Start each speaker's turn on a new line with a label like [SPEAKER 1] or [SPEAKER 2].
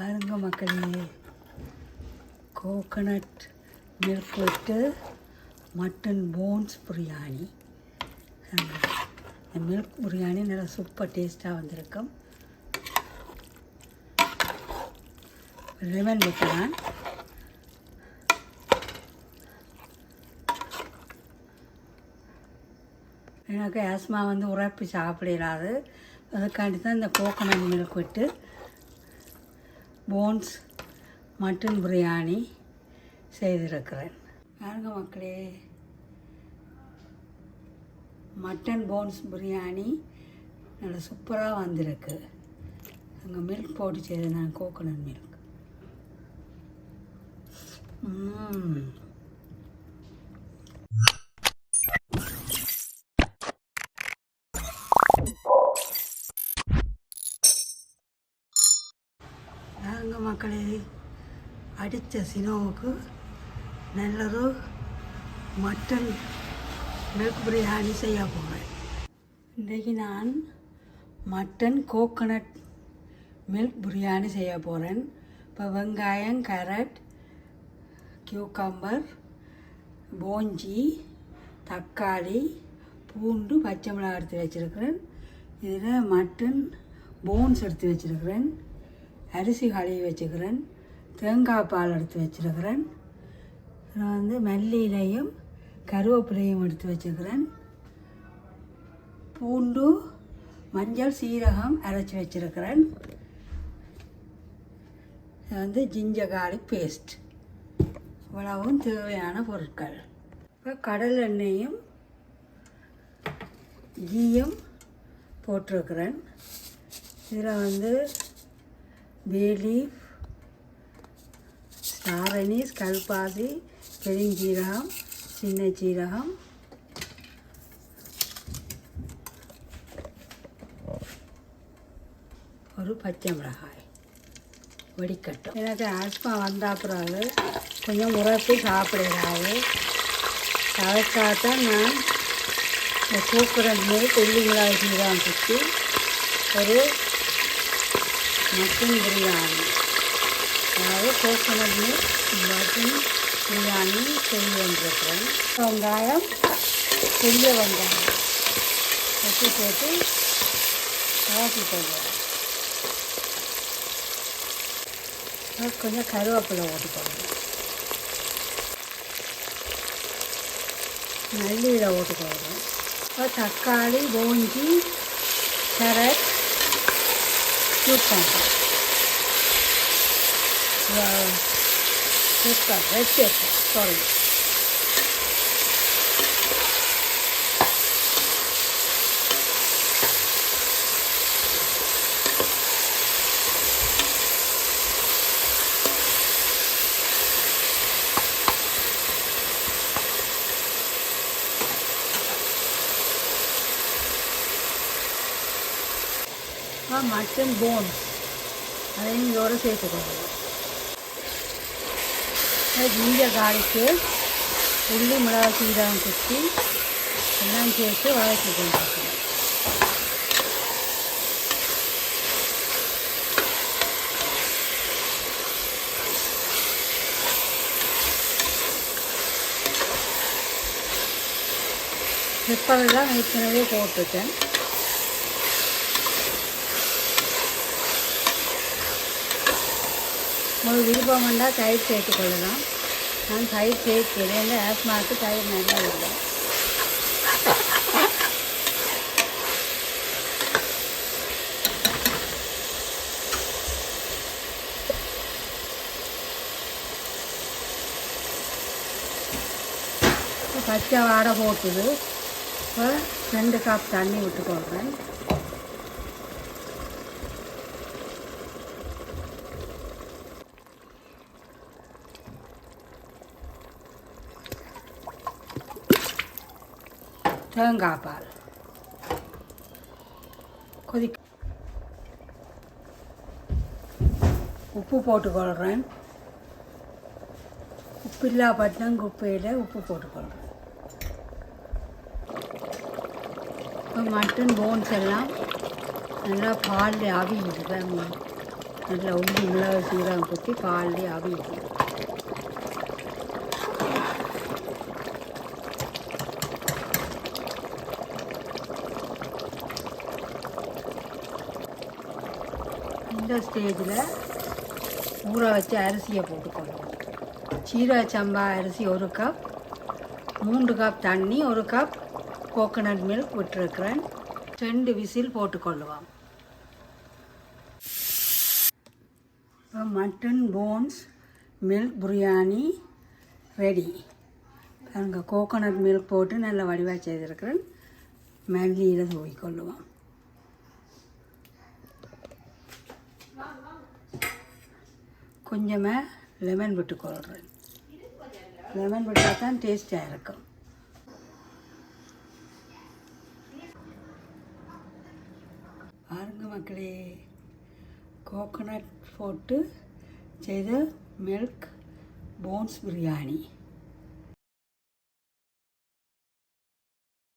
[SPEAKER 1] பாருங்க மக்களே. Coconut milk விட்டு மட்டன் போன்ஸ் பிரியாணி. இந்த மில்க் பிரியாணி நல்லா சூப்பர் டேஸ்ட்டாக வந்திருக்கும். லெமன் வைக்கலாம் எனக்கு ஆஸ்மா வந்து உரைப்பு சாப்பிடாது அதுக்காண்டி தான் இந்த கோகனட் மில்க் விட்டு போன்ஸ் மட்டன் பிரியாணி செய்திருக்கிறேன். பாருங்க மக்களே? மட்டன் போன்ஸ் பிரியாணி நல்லா சூப்பராக வந்திருக்கு. அங்கே மில்க் போட்டு செய்தேன் நான் கோகோனட் மில்க் ம் மக்களே அடித்த சினோவுக்கு நல்லது மட்டன் மில்க் பிரியாணி செய்ய போகிறேன் இன்றைக்கு நான் மட்டன் கோகனட் மில்க் பிரியாணி செய்ய போகிறேன் இப்போ வெங்காயம் கேரட் கியூக்கம்பர் போஞ்சி தக்காளி பூண்டு பச்சை மிளகாய் எடுத்து வச்சுருக்கிறேன். இதில் மட்டன் போன்ஸ் எடுத்து வச்சுருக்கிறேன். அரிசி கழுவி வச்சுக்கிறேன் தேங்காய் பால் எடுத்து வச்சுருக்கிறேன். வந்து மல்லியிலையும் கருவேப்பிலையும் எடுத்து வச்சுக்கிறேன் பூண்டு மஞ்சள் சீரகம் அரைச்சி வச்சுருக்கிறேன். இது வந்து ஜிஞ்சர் கார்லிக் பேஸ்ட் இவ்வளவும் தேவையான பொருட்கள். இப்போ கடல் எண்ணெயும் கீயும் போட்டிருக்கிறேன். இதில் வந்து பேலீஃப் லீஃப் அனீஸ் கல்பாசி பெருஞ்சீரகம் சின்ன சீரகம் ஒரு பச்சை மிளகாய். வடிக்கட்டும். எனக்கு ஆஸ்மா வந்த பிறகு கொஞ்சம் உரப்பி சாப்பிடுறாரு. அதுக்காகத்தான் நான் இந்த சூப்பரன் மேல் கொல்லி மிளகாய் சீரகம் சுற்றி ஒரு மட்டன் பிரியாணி. அதாவது கோகோனட் மில்க் மட்டன் பிரியாணி செய்திருக்கிறேன் வெங்காயம் பெரிய வெங்காயம். வச்சு போட்டு வதக்கி போடுவோம் கொஞ்சம் கருவேப்பிலை ஓட்டுக்கோங்க நல்லியில் ஓட்டுக்கோங்க அப்புறம் தக்காளி போஞ்சி கேரட் చూస్తాను. చూస్తాను రెస్ట్ చేస్తాను చూడండి மட்டன் போன்ஸ் அதையும் இதோடு சேர்த்துக்கோங்க. ஜிஞ்சர் கார்லிக்கு உள்ளி மிளகாய் சீரகம் குத்தி எல்லாம் சேர்த்து வதக்கி கொண்டு பெப்பரெல்லாம் ஏற்கனவே போட்டுட்டேன் உங்களுக்கு விருப்பம் வந்தால் தயிர் சேர்த்துக்கொள்ளலாம் நான் தயிர் சேர்க்கிறேன். இந்த ஆஸ்மாவுக்கு தயிர் நல்லா இல்லை. பச்சை வாடை போட்டுது. இப்போ ரெண்டு கப் தண்ணி விட்டு போடுறேன் தேங்காய் பால் கொதிக்க உப்பு போட்டுக்கொள்கிறேன் உப்பில்லா பட்டம் குப்பையில் உப்பு போட்டுக்கொள்கிறேன் இப்போ மட்டன் போன்ஸ் எல்லாம் நல்லா பாலில் அவியுது பாருங்க. நல்லா உள்ளி மிளகு சீரகம் குத்தி பால்லே அவிக்கும் இந்த ஸ்டேஜில் ஊற வச்சு அரிசியை போட்டுக்கொள்வோம் சீரக சம்பா அரிசி ஒரு கப் மூன்று கப் தண்ணி ஒரு கப் கோகோனட் மில்க் விட்டுருக்கிறேன். ரெண்டு விசில் போட்டுக்கொள்ளுவோம். இப்போ mutton bones milk biryani ready அங்கே கோகோனட் மில்க் போட்டு நல்லா வடிவாக செய்திருக்கிறேன். மல்லியில் தூவிக்கொள்ளுவோம். கொஞ்சமாக லெமன் விட்டு விட்டுக்கொள்கிறேன் லெமன் விட்டால் தான் டேஸ்ட்டாக இருக்கும். பாருங்க மக்களே கோகோனட் போட்டு செய்த மில்க் போன்ஸ் பிரியாணி